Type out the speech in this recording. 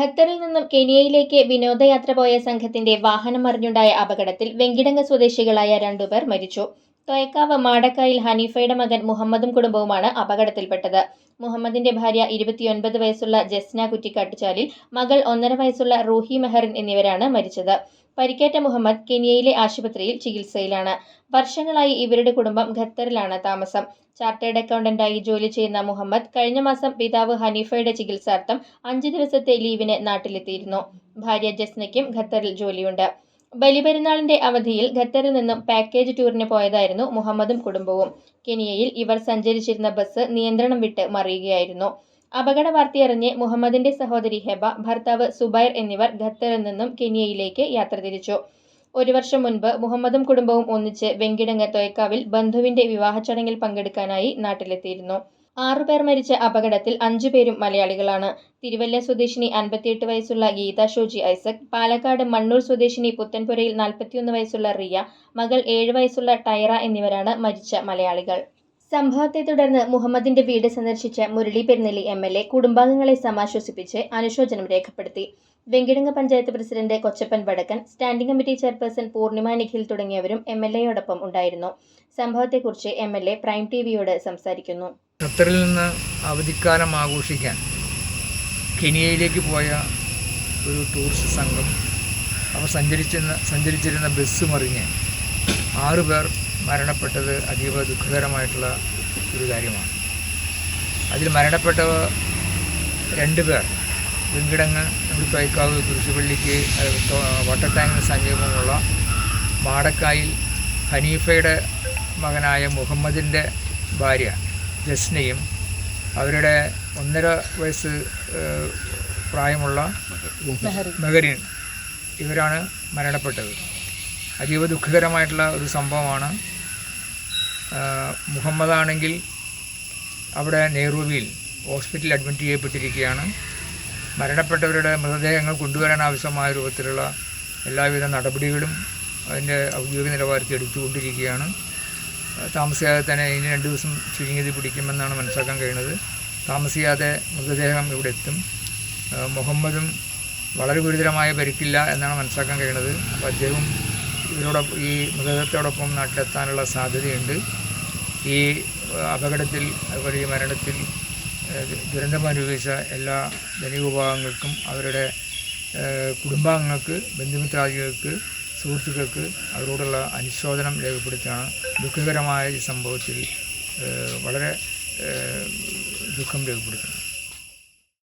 ഖത്തറിൽ നിന്നും കെനിയയിലേക്ക് വിനോദയാത്ര പോയ സംഘത്തിന്റെ വാഹനം മറിഞ്ഞുണ്ടായ അപകടത്തിൽ വെങ്കിടങ്ങ സ്വദേശികളായ രണ്ടുപേർ മരിച്ചു. തോയക്കാവ് മാടക്കായിൽ ഹനീഫയുടെ മകൻ മുഹമ്മദും കുടുംബവുമാണ് അപകടത്തിൽപ്പെട്ടത്. മുഹമ്മദിന്റെ ഭാര്യ ഇരുപത്തിയൊൻപത് വയസ്സുള്ള ജസ്ന കുറ്റിക്കാട്ടുചാലിൽ മകൾ ഒന്നര വയസ്സുള്ള റൂഹി മെഹറിൻ എന്നിവരാണ് മരിച്ചത്. പരിക്കേറ്റ മുഹമ്മദ് കെനിയയിലെ ആശുപത്രിയിൽ ചികിത്സയിലാണ്. വർഷങ്ങളായി ഇവരുടെ കുടുംബം ഖത്തറിലാണ് താമസം. ചാർട്ടേഡ് അക്കൗണ്ടന്റായി ജോലി ചെയ്യുന്ന മുഹമ്മദ് കഴിഞ്ഞ മാസം പിതാവ് ഹനീഫയുടെ ചികിത്സാർത്ഥം അഞ്ച് ദിവസത്തെ ലീവിന് നാട്ടിലെത്തിയിരുന്നു. ഭാര്യ ജസ്നയ്ക്കും ഖത്തറിൽ ജോലിയുണ്ട്. ബലിപെരുന്നാളിന്റെ അവധിയിൽ ഖത്തറിൽ നിന്നും പാക്കേജ് ടൂറിന് പോയതായിരുന്നു മുഹമ്മദും കുടുംബവും. കെനിയയിൽ ഇവർ സഞ്ചരിച്ചിരുന്ന ബസ് നിയന്ത്രണം വിട്ട് മറിയുകയായിരുന്നു. അപകട വാർത്തയറിഞ്ഞ് മുഹമ്മദിന്റെ സഹോദരി ഹെബ ഭർത്താവ് സുബൈർ എന്നിവർ ഖത്തറിൽ നിന്നും കെനിയയിലേക്ക് യാത്ര തിരിച്ചു. ഒരു വർഷം മുൻപ് മുഹമ്മദും കുടുംബവും ഒന്നിച്ച് വെങ്കിടങ്ങ് തൊയക്കാവിൽ ബന്ധുവിന്റെ വിവാഹ ചടങ്ങിൽ പങ്കെടുക്കാനായി നാട്ടിലെത്തിയിരുന്നു. ആറുപേർ മരിച്ച അപകടത്തിൽ അഞ്ചുപേരും മലയാളികളാണ്. തിരുവല്ല സ്വദേശിനി അൻപത്തിയെട്ട് വയസ്സുള്ള ഗീത ഷോജി ഐസക് പാലക്കാട് മണ്ണൂർ സ്വദേശിനി പുത്തൻപുരയിൽ നാൽപ്പത്തിയൊന്ന് വയസ്സുള്ള റിയ മകൾ ഏഴ് വയസ്സുള്ള ടൈറ എന്നിവരാണ് മരിച്ച മലയാളികൾ. സംഭവത്തെ തുടർന്ന് മുഹമ്മദിന്റെ വീട് സന്ദർശിച്ച Murali Perunnelli M L A കുടുംബാംഗങ്ങളെ സമാശ്വസിപ്പിച്ച് അനുശോചനം രേഖപ്പെടുത്തി. Venkitangu panchayat president Kochappan Vadakkan standing committee chairperson Purnima Nikhil തുടങ്ങിയവരും എം എൽ എയോടൊപ്പം ഉണ്ടായിരുന്നു. സംഭവത്തെക്കുറിച്ച് M L A prime T വിയോട് സംസാരിക്കുന്നു. ഖത്തറിൽ നിന്ന് അവധിക്കാലം ആഘോഷിക്കാൻ കെനിയയിലേക്ക് പോയ ഒരു ടൂറിസ്റ്റ് സംഘം അവർ സഞ്ചരിച്ചിരുന്ന സഞ്ചരിച്ചിരുന്ന ബസ് മറിഞ്ഞ് ആറു പേർ മരണപ്പെട്ടത് അതീവ ദുഃഖകരമായിട്ടുള്ള ഒരു കാര്യമാണ്. അതിൽ മരണപ്പെട്ട രണ്ട് പേർ വെങ്കിടങ്ങ് കൈക്കാവ് കുരിശുപള്ളിക്ക് വാട്ടർ ടാങ്കിന് സമീപമുള്ള മാടക്കായിൽ ഹനീഫയുടെ മകനായ മുഹമ്മദിന്റെ ഭാര്യ ജസ്നയും അവരുടെ ഒന്നര വയസ്സ് പ്രായമുള്ള മെഹറിൻ. ഇവരാണ് മരണപ്പെട്ടത്. അതീവ ദുഃഖകരമായിട്ടുള്ള ഒരു സംഭവമാണ്. മുഹമ്മദാണെങ്കിൽ അവിടെ നെഹ്റുവിൽ ഹോസ്പിറ്റലിൽ അഡ്മിറ്റ് ചെയ്യപ്പെട്ടിരിക്കുകയാണ്. മരണപ്പെട്ടവരുടെ മൃതദേഹങ്ങൾ കൊണ്ടുവരാൻ ആവശ്യമായ രൂപത്തിലുള്ള എല്ലാവിധ നടപടികളും അതിന്റെ ഔദ്യോഗിക നിലവാരത്തിൽ എടുത്തുകൊണ്ടിരിക്കുകയാണ്. താമസിയാതെ തന്നെ ഇനി രണ്ട് ദിവസം ചുരുങ്ങിയത് പിടിക്കുമെന്നാണ് മനസ്സിലാക്കാൻ കഴിയുന്നത്. താമസിയാതെ മൃതദേഹം ഇവിടെ എത്തും. മുഹമ്മദും വളരെ ഗുരുതരമായ പരിക്കില്ല എന്നാണ് മനസ്സിലാക്കാൻ കഴിയുന്നത്. അപ്പോൾ അദ്ദേഹം ഇവരോടൊപ്പം ഈ മൃതദേഹത്തോടൊപ്പം നാട്ടിലെത്താനുള്ള സാധ്യതയുണ്ട്. ഈ അപകടത്തിൽ അതുപോലെ ഈ മരണത്തിൽ ദുരന്തം അനുഭവിച്ച എല്ലാ ധനികവിഭാഗങ്ങൾക്കും അവരുടെ ആ, കുടുംബാംഗങ്ങൾക്ക് ബന്ധുമിത്രാദികൾക്ക് സുഹൃത്തുക്കൾക്ക് അവരോടുള്ള അനുശോചനം രേഖപ്പെടുത്തുകയാണ്. ദുഃഖകരമായ ഈ സംഭവത്തിൽ വളരെ ദുഃഖം രേഖപ്പെടുത്തുന്നു.